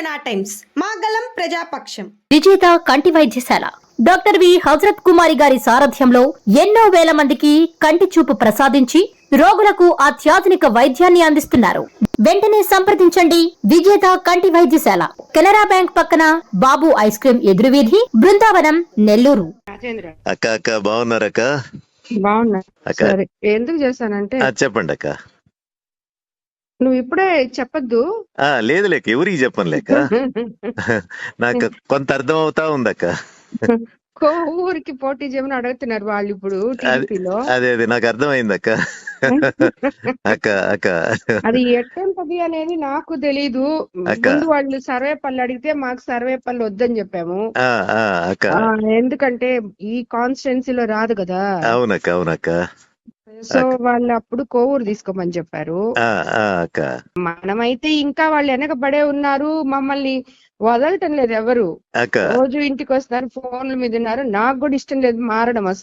జనా టైమ్స్ మాగలం ప్రజాపక్షం. విజేత కంటి వైద్యశాల. Doctor V. హజరత్ కుమారి గారి సారథ్యంలో ఎన్నో వేల మందికి కంటి చూపు ప్రసాదించి రోగులకు అత్యాధునిక వైద్యాన్ని అందిస్తున్నారు. వెంటనే సంప్రదించండి విజేత కంటి వైద్యశాల. కెనరా బ్యాంక్ పక్కన బాబు ఐస్ క్రీం ఎదురువీధి బృందావనం నెల్లూరు. అక్క అక్క బాగున్నారక్క? బాగున్నా. ఎందుకు చేశానంటే? చెప్పండి అక్క నువ్వు ఇప్పుడే చెప్పొద్దు. ఆ లేదు లేక ఎవరికి చెప్పను లేక? నాకు కొంత అర్థం అవుతా ఉందక్క ఊరికి పోటీ చేయమని అడుగుతున్నారు వాళ్ళు ఇప్పుడు అది అదే నాకు అర్థమైంది అక్క అక్క. అక్క అది ఎట్టంటది అనేది నాకు తెలీదు. ముందు వాళ్ళు సర్వే పళ్ళు అడిగితే మాకు సర్వే పళ్ళు వద్దని చెప్పాము. ఎందుకంటే ఈ కాన్స్టిట్యున్సీలో రాదు కదా. అవునక్క అవునక్క. సో వాళ్ళు అప్పుడు కోవూరు తీసుకోమని చెప్పారు. మనమైతే ఇంకా వాళ్ళు వెనకబడే ఉన్నారు. మమ్మల్ని వదలటం లేదు ఎవరు. రోజు ఇంటికి వస్తున్నారు ఫోన్ల మీద ఉన్నారు. నాకు కూడా ఇష్టం లేదు మారడం అసలు.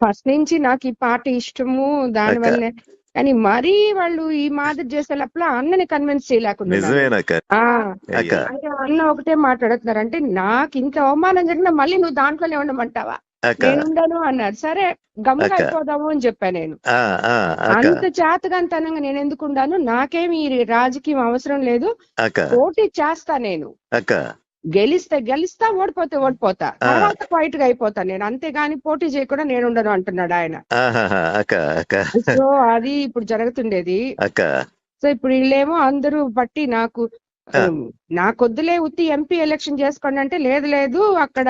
ఫస్ట్ నుంచి నాకు ఈ పాట ఇష్టము దాని. వల్లే. కానీ మరీ వాళ్ళు ఈ మాదిరి చేసే లోపల అన్నని కన్విన్స్ చేయలేకుండా అంటే అన్న ఒకటే మాట్లాడుతున్నారు. అంటే నాకు ఇంత అవమానం జరిగినా మళ్ళీ నువ్వు దాంట్లోనే ఉండమంటావా? అక్క. నేను ఉండను అన్నారు. సరే గమ్ముగా. అయిపోదాము అని చెప్పా నేను. అంత చేతగాంతనంగా నేను ఎందుకు ఉండాను నాకేమి ఈ రాజకీయం అవసరం లేదు. పోటీ చేస్తా నేను. గెలిస్తే గెలిస్తా ఓడిపోతే ఓడిపోతా. తర్వాత క్వైట్గా అయిపోతా నేను. అంతేగాని పోటీ చేయకుండా నేను ఉండను అంటున్నాడు ఆయన. సో అది ఇప్పుడు జరుగుతుండేది. సో ఇప్పుడు వీళ్ళేమో అందరూ బట్టి నాకు నాకొద్దులే ఉత్తి ఎంపీ ఎలక్షన్ చేసుకోండి అంటే లేదు లేదు అక్కడ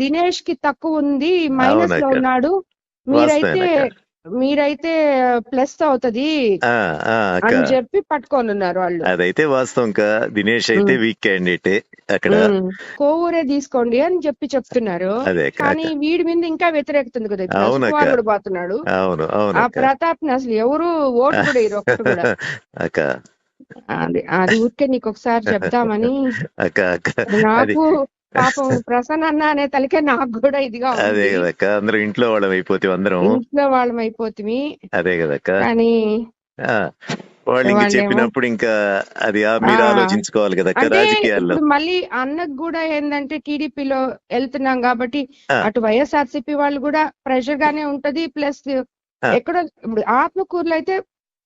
దినేష్కి తక్కువ ఉంది మైనస్లో. ఉన్నాడు. మీరైతే. మీరైతే ప్లస్ అవుతది అని చెప్పి పట్టుకొని ఉన్నారు వాళ్ళు. అదైతే వాస్తవం కా దినేష్ అయితే. వీక్ క్యాండిడేట్ అక్కడ. కోవూరే తీసుకోండి అని చెప్పి చెప్తున్నారు. కానీ. వీడి మీద ఇంకా వ్యతిరేకత ఉంది కదా కూడా పోతున్నాడు. అవును అవును ఆ. ప్రతాప్ అసలు ఎవరు ఓటు కూడా ఇరు కూడా. అక్క. అది అది ఊరికే నీకు ఒకసారి అది నాకు పాపం ప్రసన్న అన్న అనే తలకే నాకు కూడా ఇదిగా అదే కదక్క అందరం ఇంట్లో వాళ్ళం అయిపోతే అందరం ఇంట్లో వాళ్ళం అయిపోతుంది అదే కదక్క కానీ వాళ్ళు ఇంక చెప్పినప్పుడు ఇంకా అది మీరు. ఆలోచించుకోవాలి అంటే రాజకీయాల్లో మళ్ళీ అన్నకు కూడా ఏంటంటే టీడీపీలో వెళ్తున్నాం కాబట్టి. అటు వైఎస్ఆర్సీపీ వాళ్ళు కూడా ప్రెషర్ గానే ఉంటది ప్లస్. ఎక్కడో ఇప్పుడు ఆత్మకూరులో అయితే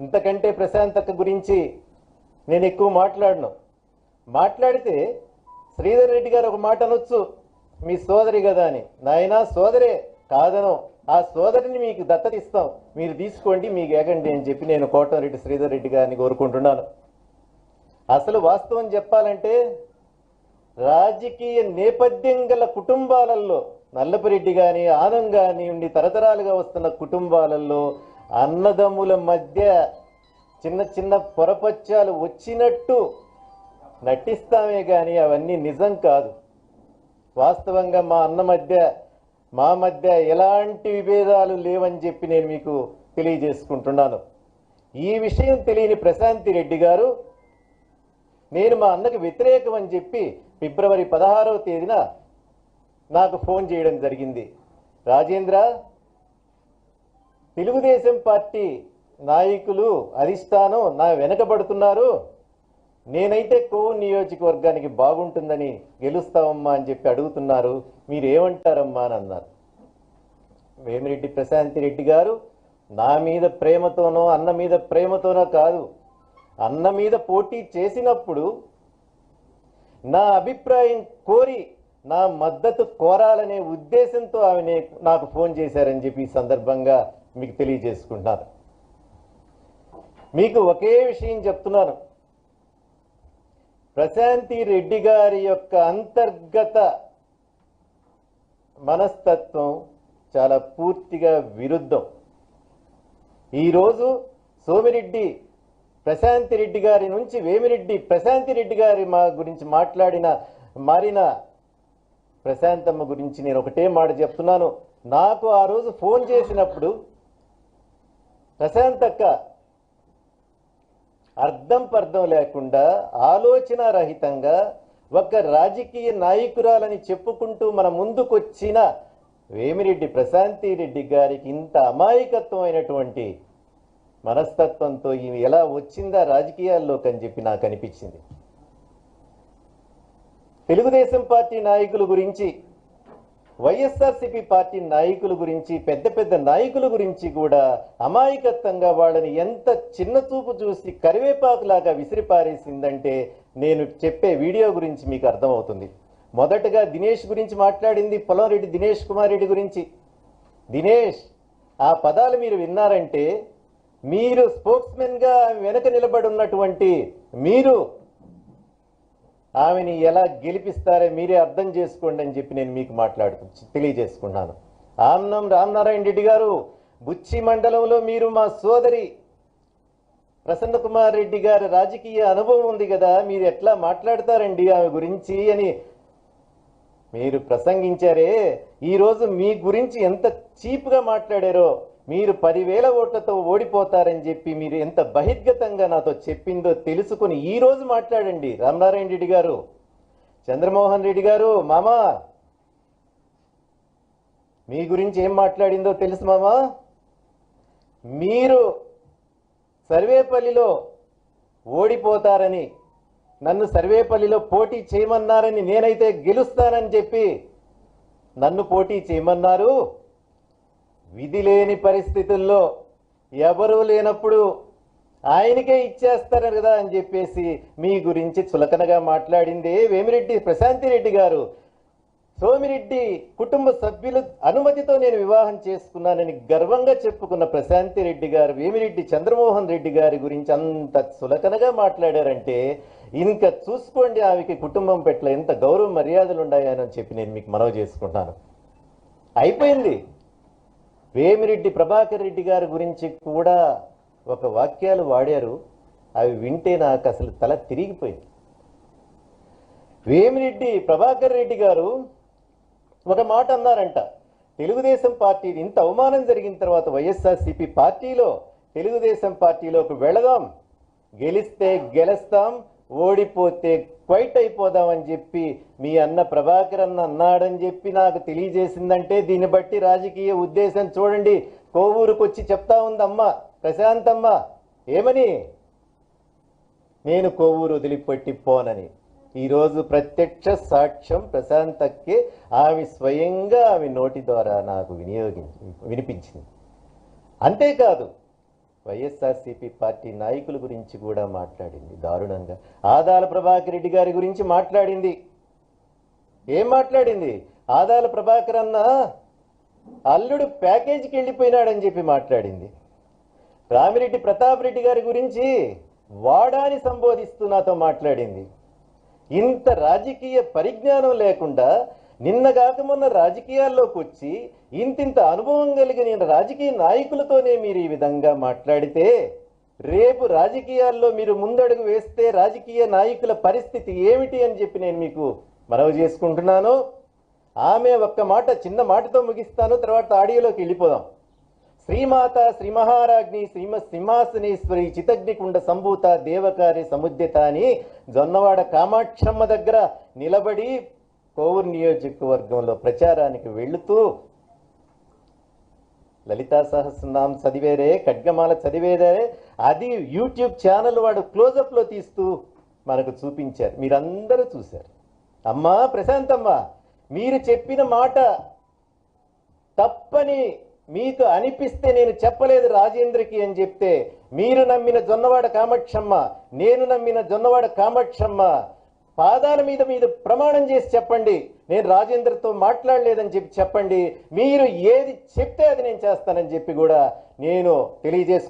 ఇంతకంటే ప్రశాంతత గురించి నేను ఎక్కువ మాట్లాడను. మాట్లాడితే శ్రీధర్ రెడ్డి గారు ఒక మాట అనొచ్చు. మీ సోదరి కదా అని. నాయనా సోదరే కాదను. ఆ సోదరిని మీకు దత్తత ఇస్తాం మీరు తీసుకోండి మీకు ఏకండి అని చెప్పి నేను కోటమిరెడ్డి శ్రీధర్ రెడ్డి గారిని కోరుకుంటున్నాను. అసలు వాస్తవం చెప్పాలంటే రాజకీయ నేపథ్యం గల కుటుంబాలలో నల్లపురెడ్డి కానీ ఆనం కానీ ఉండి తరతరాలుగా వస్తున్న కుటుంబాలలో అన్నదమ్ముల మధ్య చిన్న చిన్న పొరపత్యాలు వచ్చినట్టు నటిస్తామే కానీ అవన్నీ నిజం కాదు. వాస్తవంగా మా అన్న మధ్య మా మధ్య ఎలాంటి విభేదాలు లేవని చెప్పి నేను మీకు తెలియజేసుకుంటున్నాను. ఈ విషయం తెలియని ప్రశాంతి రెడ్డి గారు నేను మా అన్నకు వ్యతిరేకం అని చెప్పి ఫిబ్రవరి పదహారవ తేదీన నాకు ఫోన్ చేయడం జరిగింది. రాజేంద్ర తెలుగుదేశం పార్టీ నాయకులు అధిష్టానం నా వెనకబడుతున్నారు. నేనైతే కోవు నియోజకవర్గానికి బాగుంటుందని గెలుస్తావమ్మా అని చెప్పి అడుగుతున్నారు. మీరు ఏమంటారమ్మా అని అన్నారు. వేమిరెడ్డి ప్రశాంతి రెడ్డి గారు నా మీద ప్రేమతోనో అన్న మీద ప్రేమతోనో కాదు. అన్న మీద పోటీ చేసినప్పుడు నా అభిప్రాయం కోరి నా మద్దతు కోరాలనే ఉద్దేశంతో ఆమె నాకు ఫోన్ చేశారని చెప్పి ఈ సందర్భంగా మీకు తెలియజేసుకుంటున్నాను మీకు ఒకే విషయం చెప్తున్నాను. ప్రశాంతి రెడ్డి గారి యొక్క అంతర్గత మనస్తత్వం చాలా పూర్తిగా విరుద్ధం. ఈరోజు సోమిరెడ్డి ప్రశాంతి రెడ్డి గారి నుంచి వేమిరెడ్డి ప్రశాంతి రెడ్డి గారి మా గురించి మాట్లాడిన మారిన ప్రశాంతమ్మ గురించి నేను ఒకటే మాట చెప్తున్నాను. నాకు ఆ రోజు ఫోన్ చేసినప్పుడు ప్రశాంతక్క. అర్థం పర్థం లేకుండా ఆలోచన రహితంగా ఒక రాజకీయ నాయకురాలని చెప్పుకుంటూ మన ముందుకొచ్చిన వేమిరెడ్డి ప్రశాంతి రెడ్డి గారికి ఇంత అమాయకత్వమైనటువంటి మనస్తత్వంతో ఇవి ఎలా వచ్చిందా రాజకీయాల్లోకి అని చెప్పి నాకు అనిపించింది. తెలుగుదేశం పార్టీ నాయకుల గురించి వైఎస్ఆర్సీపీ పార్టీ నాయకుల గురించి పెద్ద పెద్ద నాయకుల గురించి కూడా అమాయకత్వంగా వాళ్ళని ఎంత చిన్న చూపు చూసి కరివేపాకులాగా విసిరిపారేసిందంటే నేను చెప్పే వీడియో గురించి మీకు అర్థమవుతుంది. మొదటగా దినేష్ గురించి మాట్లాడింది పొలంరెడ్డి దినేష్ కుమార్ రెడ్డి గురించి. దినేష్ ఆ పదాలు మీరు విన్నారంటే మీరు స్పోక్స్మెన్గా వెనక నిలబడి ఉన్నటువంటి మీరు ఆమెని ఎలా గెలిపిస్తారో మీరే అర్థం చేసుకోండి అని చెప్పి నేను మీకు మాట్లాడుతూ తెలియజేసుకున్నాను ఆమ్నం రామనారాయణ రెడ్డి గారు బుచ్చి మండలంలో మీరు మా సోదరి ప్రసన్న కుమార్ రెడ్డి గారి రాజకీయ అనుభవం ఉంది కదా మీరు ఎట్లా మాట్లాడతారండి ఆమె గురించి అని మీరు ప్రసంగించారే. ఈరోజు మీ గురించి ఎంత చీప్గా మాట్లాడారో మీరు పదివేల ఓట్లతో ఓడిపోతారని చెప్పి మీరు ఎంత బహిర్గతంగా నాతో చెప్పిందో తెలుసుకుని ఈ రోజు మాట్లాడండి రామనారాయణ రెడ్డి గారు. చంద్రమోహన్ రెడ్డి గారు మామా! మీ గురించి ఏం మాట్లాడిందో తెలుసు మామా? మీరు సర్వేపల్లిలో ఓడిపోతారని నన్ను సర్వేపల్లిలో పోటీ చేయమన్నారని నేనైతే గెలుస్తానని చెప్పి నన్ను పోటీ చేయమన్నారు. విధి లేని పరిస్థితుల్లో ఎవరూ లేనప్పుడు ఆయనకే ఇచ్చేస్తారు కదా అని చెప్పేసి మీ గురించి చులకనగా మాట్లాడింది వేమిరెడ్డి ప్రశాంతి రెడ్డి గారు. సోమిరెడ్డి కుటుంబ సభ్యులు అనుమతితో నేను వివాహం చేసుకున్నానని గర్వంగా చెప్పుకున్న ప్రశాంతి రెడ్డి గారు వేమిరెడ్డి చంద్రమోహన్ రెడ్డి గారి గురించి అంత సులకనగా మాట్లాడారంటే ఇంకా చూసుకోండి ఆమెకి కుటుంబం పట్ల ఎంత గౌరవ మర్యాదలు ఉన్నాయని చెప్పి నేను మీకు మనవి చేసుకుంటున్నాను. అయిపోయింది. వేమిరెడ్డి ప్రభాకర్ రెడ్డి గారి గురించి కూడా ఒక వాక్యాలు వాడారు. అవి వింటే నాకు అసలు తల తిరిగిపోయింది. వేమిరెడ్డి ప్రభాకర్ రెడ్డి గారు ఒక మాట అన్నారంట. తెలుగుదేశం పార్టీ ఇంత అవమానం జరిగిన తర్వాత వైఎస్ఆర్సీపీ పార్టీలో తెలుగుదేశం పార్టీలోకి వెళదాం. గెలిస్తే గెలుస్తాం ఓడిపోతే క్వైట్ అయిపోదామని చెప్పి మీ అన్న ప్రభాకర్ అన్న అన్నాడని చెప్పి నాకు తెలియజేసిందంటే దీన్ని బట్టి రాజకీయ ఉద్దేశం చూడండి. కోవూరుకు వచ్చి చెప్తా ఉందమ్మ. ప్రశాంతమ్మ ఏమని? నేను కోవూరు వదిలిపెట్టి పోనని ఈరోజు ప్రత్యక్ష సాక్ష్యం ప్రశాంతక్కి ఆమె స్వయంగా ఆమె నోటి ద్వారా నాకు వినియోగించి వినిపించింది. అంతేకాదు వైఎస్ఆర్సీపీ పార్టీ నాయకుల గురించి కూడా మాట్లాడింది. దారుణంగా. ఆదాల ప్రభాకర్ రెడ్డి గారి గురించి మాట్లాడింది. ఏం మాట్లాడింది? ఆదాల ప్రభాకర్ అన్న అల్లుడు ప్యాకేజీకి వెళ్ళిపోయినాడని చెప్పి మాట్లాడింది. రామిరెడ్డి ప్రతాప్ రెడ్డి గారి గురించి వాడాని సంబోధిస్తూ నాతో మాట్లాడింది. ఇంత రాజకీయ పరిజ్ఞానం లేకుండా నిన్నగాక మొన్న రాజకీయాల్లోకి వచ్చి ఇంతింత అనుభవం కలిగిన రాజకీయ నాయకులతోనే మీరు ఈ విధంగా మాట్లాడితే రేపు రాజకీయాల్లో మీరు ముందడుగు వేస్తే రాజకీయ నాయకుల పరిస్థితి ఏమిటి అని చెప్పి నేను మీకు మనవి చేసుకుంటున్నాను. ఆమె ఒక్క మాట చిన్న మాటతో ముగిస్తాను. తర్వాత ఆడియోలోకి వెళ్ళిపోదాం. శ్రీమాత శ్రీ మహారాజ్ని శ్రీమ సింహాసనేశ్వరి చితగ్నికుండ సంభూత దేవకారి సముద్యత అని జొన్నవాడ కామాక్షమ్మ దగ్గర నిలబడి కోవూరు నియోజకవర్గంలో ప్రచారానికి వెళుతూ లలితా సహస్రనామం చదివేరే ఖడ్గమాల చదివేదే అది యూట్యూబ్ ఛానల్ వాడు క్లోజప్లో తీస్తూ మనకు చూపించారు. మీరందరూ చూశారు. అమ్మా ప్రశాంతమ్మ మీరు చెప్పిన మాట తప్పని మీకు అనిపిస్తే నేను చెప్పలేదు రాజేంద్రకి అని చెప్తే మీరు నమ్మిన జొన్నవాడ కామాక్షమ్మ నేను నమ్మిన జొన్నవాడ కామాక్షమ్మ పాదాల మీద మీద ప్రమాణం చేసి చెప్పండి. నేను రాజేంద్రతో మాట్లాడలేదని చెప్పి చెప్పండి. మీరు ఏది చెప్తే అది నేను చేస్తానని చెప్పి కూడా నేను తెలియజేసు